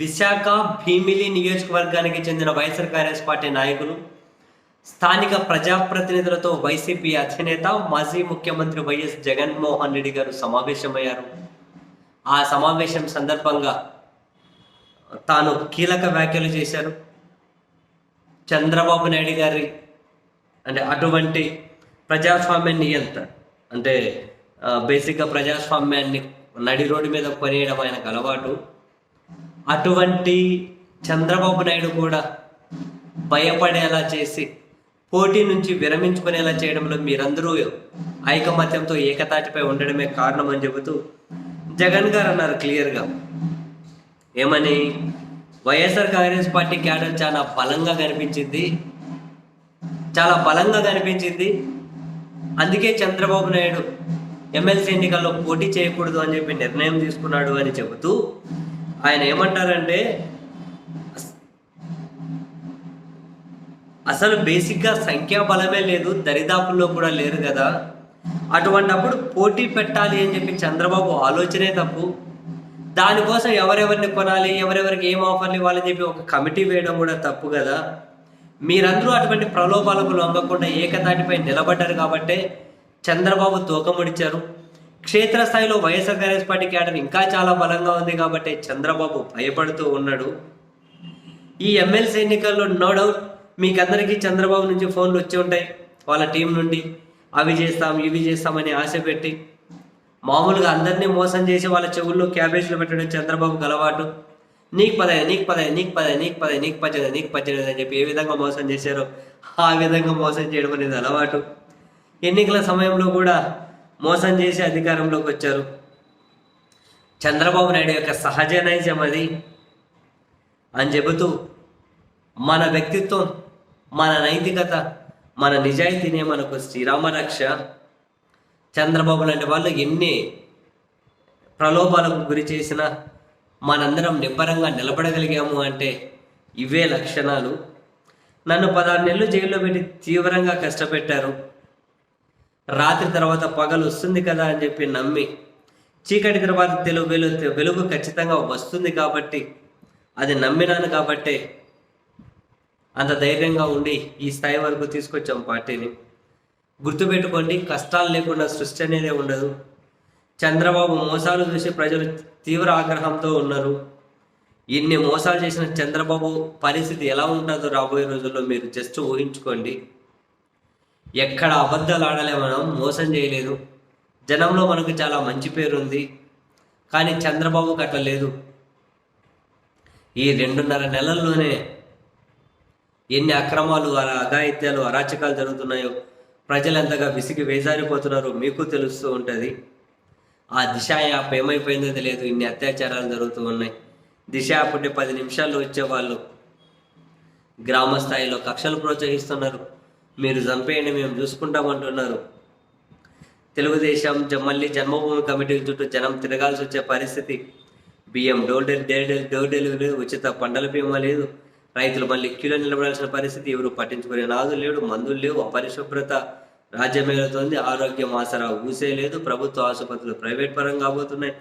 విశాఖ భీమిలి నియోజకవర్గానికి చెందిన వైఎస్ఆర్ కాంగ్రెస్ పార్టీ నాయకులు స్థానిక ప్రజాప్రతినిధులతో వైసీపీ అధినేత మాజీ ముఖ్యమంత్రి వైఎస్ జగన్మోహన్ రెడ్డి గారు సమావేశమయ్యారు. ఆ సమావేశం సందర్భంగా తాను కీలక వ్యాఖ్యలు చేశారు. చంద్రబాబు నాయుడు గారి అంటే అటువంటి ప్రజాస్వామ్య నియంత్రణ అంటే బేసిక్గా ప్రజాస్వామ్యాన్ని నడి రోడ్డు మీద కొనేయడం ఆయనకు అలవాటు. అటువంటి చంద్రబాబు నాయుడు కూడా భయపడేలా చేసి పోటీ నుంచి విరమించుకునేలా చేయడంలో మీరందరూ ఐకమత్యంతో ఏకతాటిపై ఉండడమే కారణం అని చెబుతూ జగన్ గారు అన్నారు క్లియర్గా. ఏమని? వైఎస్ఆర్ కాంగ్రెస్ పార్టీ క్యాడర్ చాలా బలంగా కనిపించింది. చాలా బలంగా కనిపించింది. అందుకే చంద్రబాబు నాయుడు ఎమ్మెల్సీ ఎన్నికల్లో పోటీ చేయకూడదు అని చెప్పి నిర్ణయం తీసుకున్నాడు అని చెబుతూ ఆయన ఏమంటారంటే అసలు బేసిక్గా సంఖ్యా బలమే లేదు దరిదాపుల్లో కూడా లేరు కదా. అటువంటప్పుడు పోటీ పెట్టాలి అని చెప్పి చంద్రబాబు ఆలోచనే తప్పు. దానికోసం ఎవరెవరిని కొనాలి ఎవరెవరికి ఏం ఆఫర్లు ఇవ్వాలని చెప్పి ఒక కమిటీ వేయడం కూడా తప్పు కదా. మీరందరూ అటువంటి ప్రలోభాలకు లొంగకుండా ఏకతాటిపై నిలబడ్డారు కాబట్టే చంద్రబాబు తూకముడిచారు క్షేత్రస్థాయిలో వైఎస్ఆర్ కాంగ్రెస్ పార్టీ క్యాడర్ ఇంకా చాలా బలంగా ఉంది కాబట్టి చంద్రబాబు భయపడుతూ ఉన్నాడు. ఈ ఎమ్మెల్సీ ఎన్నికల్లో నో డౌట్ మీకందరికీ చంద్రబాబు నుంచి ఫోన్లు వచ్చి ఉంటాయి. వాళ్ళ టీం నుండి అవి చేస్తాం ఇవి చేస్తామని ఆశ పెట్టి మామూలుగా అందరినీ మోసం చేసి వాళ్ళ చెవుల్లో క్యాబేజీలు పెట్టడం చంద్రబాబుకి అలవాటు. నీకు పదే నీకు పదే నీకు పదే నీకు పదే నీకు పద్దెనిమిది నీకు పద్దెనిమిది అని చెప్పి ఏ విధంగా మోసం చేశారో ఆ విధంగా మోసం చేయడం అనేది అలవాటు. ఎన్నికల సమయంలో కూడా మోసం చేసి అధికారంలోకి వచ్చారు. చంద్రబాబు నాయుడు యొక్క సహజ నైజం అది. అని చెబుతూ మన వ్యక్తిత్వం మన నైతికత మన నిజాయితీనే మనకు శ్రీరామరక్ష. చంద్రబాబు లాంటి వాళ్ళు ఎన్ని ప్రలోభాలకు గురి చేసినా మనందరం నిబ్బరంగా నిలబడగలిగాము అంటే ఇవే లక్షణాలు. నన్ను పదహారు నెలలు జైల్లో పెట్టి తీవ్రంగా కష్టపెట్టారు. రాత్రి తర్వాత పగలు వస్తుంది కదా అని చెప్పి నమ్మి చీకటి తర్వాత తెలుగు వెలుగు వెలుగు ఖచ్చితంగా వస్తుంది కాబట్టి అది నమ్మినాను కాబట్టే అంత ధైర్యంగా ఉండి ఈ స్థాయి వరకు తీసుకొచ్చాం పార్టీని. గుర్తుపెట్టుకోండి కష్టాలు లేకుండా సృష్టి అనేది ఉండదు. చంద్రబాబు మోసాలు చూసి ప్రజలు తీవ్ర ఆగ్రహంతో ఉన్నారు. ఇన్ని మోసాలు చేసిన చంద్రబాబు పరిస్థితి ఎలా ఉంటుందో రాబోయే రోజుల్లో మీరు జస్ట్ ఊహించుకోండి. ఎక్కడ అబద్ధాలు ఆడలే మనం మోసం చేయలేదు. జనంలో మనకు చాలా మంచి పేరు ఉంది కానీ చంద్రబాబుకి అట్లా లేదు. ఈ రెండున్నర నెలల్లోనే ఎన్ని అక్రమాలు అలా అఘాయిత్యాలు అరాచకాలు జరుగుతున్నాయో ప్రజలు ఎంతగా విసిగి వేజారిపోతున్నారో మీకు తెలుస్తూ ఉంటుంది. ఆ దిశ యాప్ ఏమైపోయిందో తెలియదు. ఇన్ని అత్యాచారాలు జరుగుతూ ఉన్నాయి. దిశ యాప్ ఉంటే పది నిమిషాల్లో వచ్చేవాళ్ళు. గ్రామ స్థాయిలో కక్షలు ప్రోత్సహిస్తున్నారు. మీరు చంపేయండి మేము చూసుకుంటామంటున్నారు. తెలుగుదేశం మళ్ళీ జన్మభూమి కమిటీ చుట్టూ జనం తిరగాల్సి వచ్చే పరిస్థితి. బియ్యం డోర్ డెలివరీ డోర్ డెలివరీ లేదు ఉచిత పంటల బీమా లేదు. రైతులు మళ్ళీ క్యూలో నిలబడాల్సిన పరిస్థితి ఎవరు పట్టించుకునే నాదు లేడు మందులు లేవు అపరిశుభ్రత రాజ్యమేలుతోంది ఆరోగ్యం ఆసరా ఊసే లేదు ప్రభుత్వ ఆసుపత్రులు ప్రైవేట్ పరంగా కాబోతున్నాయి.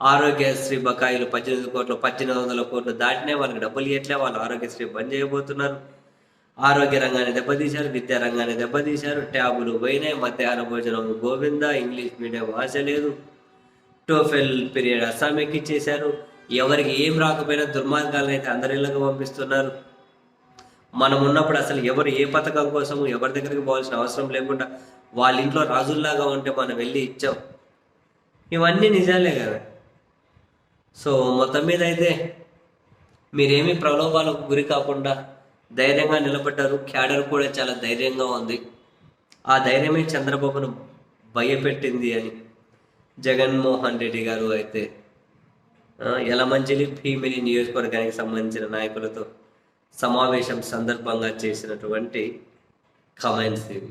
ఆరోగ్యశ్రీ బకాయిలు పద్దెనిమిది కోట్లు పద్దెనిమిది వందల కోట్లు దాటినే వాళ్ళకి డబ్బులు ఇవ్వట్లే వాళ్ళు ఆరోగ్యశ్రీ బంద్ చేయబోతున్నారు. ఆరోగ్య రంగాన్ని దెబ్బతీశారు విద్యా రంగాన్ని దెబ్బతీశారు ట్యాబులు పోయినాయి మధ్యాహ్న భోజనం గోవింద ఇంగ్లీష్ మీడియం భాష లేదు. టోఫెల్ పీరియడ్ అస్సామీకి ఇచ్చేశారు. ఎవరికి ఏం రాకపోయినా దుర్మార్గాలను అయితే అందరి ఇళ్ళకు పంపిస్తున్నారు. మనం ఉన్నప్పుడు అసలు ఎవరు ఏ పథకం కోసము ఎవరి దగ్గరికి పోవాల్సిన అవసరం లేకుండా వాళ్ళ ఇంట్లో రాజుల్లాగా ఉంటే మనం వెళ్ళి ఇచ్చాం. ఇవన్నీ నిజాలే కదా. సో మొత్తం మీద అయితే మీరేమీ ప్రలోభాలకు గురి కాకుండా ధైర్యంగా నిలబడ్డారు. క్యాడర్ కూడా చాలా ధైర్యంగా ఉంది. ఆ ధైర్యమే చంద్రబాబును భయపెట్టింది అని జగన్మోహన్ రెడ్డి గారు అయితే యలమంజలి భీమిని నియోజకవర్గానికి సంబంధించిన నాయకులతో సమావేశం సందర్భంగా చేసినటువంటి కమెంట్స్ ఇవి.